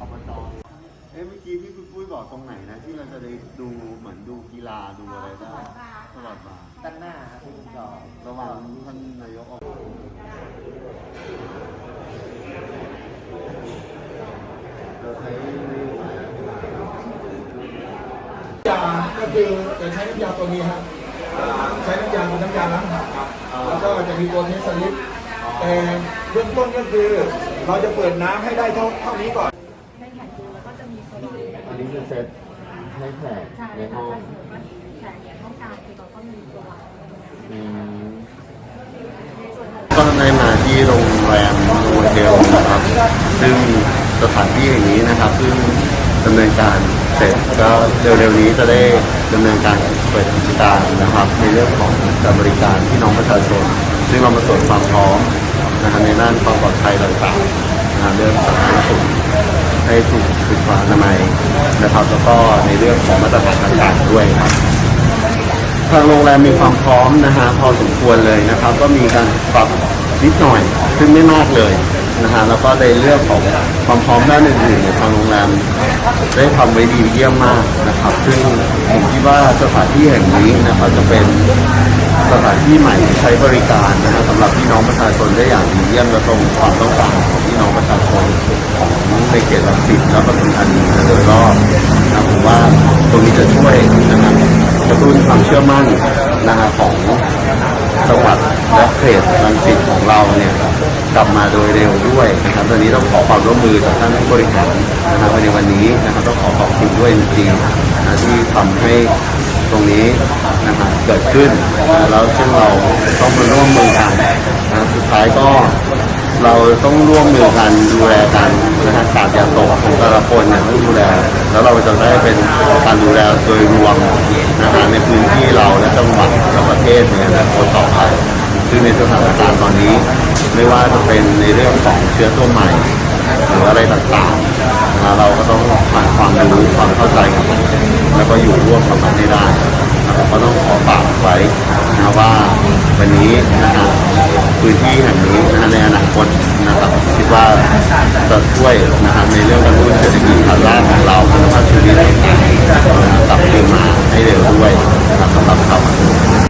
อบจเอ๊ะเมื่อกี้ที่คุณปุ้ยบอกตรงไหนนะที่เราจะได้ดูเหมือนดูกีฬาดูอะไรได้ตลอดมาด้านหน้าครับที่จอระหว่างท่านนายกออกเราใช้นโยายาก็คือจะใช้น้ำยาตัวนี้ฮะใช้น้ำยาเป็นน้ำยาล้างผักครับแล้วก็จะมีตัวเทสลิปแต่เบื้องต้นก็คือ เราจะเปิดน้ำให้ได้เท่าเท่านี้ก่อน ในแผนดูแล้วก็จะมีโซลูอันนี้คือเซตให้แขกใช่ในค่ะห้องถ้าสมมติว่าแขกเนี่ยต้องการคือเราก็มีตัววางอืมในส่วนของ ก็ได้มาที่โรงแรมโมเทลนะครับ ซึ่งสถานที่แห่งนี้นะครับซึ่งดำเนินการเสร็จก็เร็วๆนี้จะได้ดำเนินการเปิดกิจการนะครับ ในเรื่องของการบริการพี่น้องประชาชน ซึ่งเรามาตรวจความพร้อม นะครับในด้านความปลอดภัยต่างๆนะเรื่องสาธารณสุขให้ถูกสุขอนามัยนะครับแล้วก็ในเรื่องของมาตรฐานต่างๆด้วยครับทางโรงแรมมีความพร้อมนะฮะพอสมควรเลยนะครับ ก็มีการปรับนิดหน่อยซึ่งไม่มากเลยนะฮะแล้วก็ในเรื่องของความพร้อมด้านอื่นๆเนี่ยทางโรงแรม ได้ทำไว้ดีเยี่ยมมากนะครับ ซึ่งผมคิดว่าสถานที่แห่งนี้นะครับจะเป็นสถานที่ใหม่ที่ใช้บริการนะฮะสำหรับพี่น้องประชาชนได้อย่างดีเยี่ยมและตรงความต้องการของพี่น้องประชาชนของในเขตรังสิตและปทุมธานีโดยรอบนะผมว่าตรงนี้จะช่วยนะครับกระตุ้นความเชื่อมั่นนะฮะของจังหวัดและเขตรังสิตของเราเนี่ย กลับมาโดยเร็วด้วยนะครับตอนนี้ต้องขอความร่วมมือจากท่านผู้บริหารนะครับในวันนี้นะครับต้องขอขอบคุณด้วยจริงๆนะที่ทำให้ตรงนี้นะครับเกิดขึ้นนะแล้วซึ่งเราต้องมาร่วมมือกันนะสุดท้ายก็เราต้องร่วมมือกันดูแลกันนะฮะกาดอย่าตกของแต่ละคนเนี่ยต้องดูแล แล้วเราจะได้เป็นการดูแลโดยรวมนะฮะในพื้นที่เราและจังหวัดและประเทศเนี่ยนะคนต่อไป ขึ้นในสถานการณ์ตอนนี้ ไม่ว่าจะเป็นในเรื่องของเชื้อตัวใหม่ หรืออะไรต่างๆ เราก็ต้องผ่านความรู้ความเข้าใจกับมันแล้วก็อยู่ร่วมกับมันให้ได้นะครับก็ต้องขอฝากไว้นะว่าวันนี้นะครับพื้นที่แห่งนี้นะในอนาคตนะครับคิดว่าจะช่วยนะครับในเรื่อง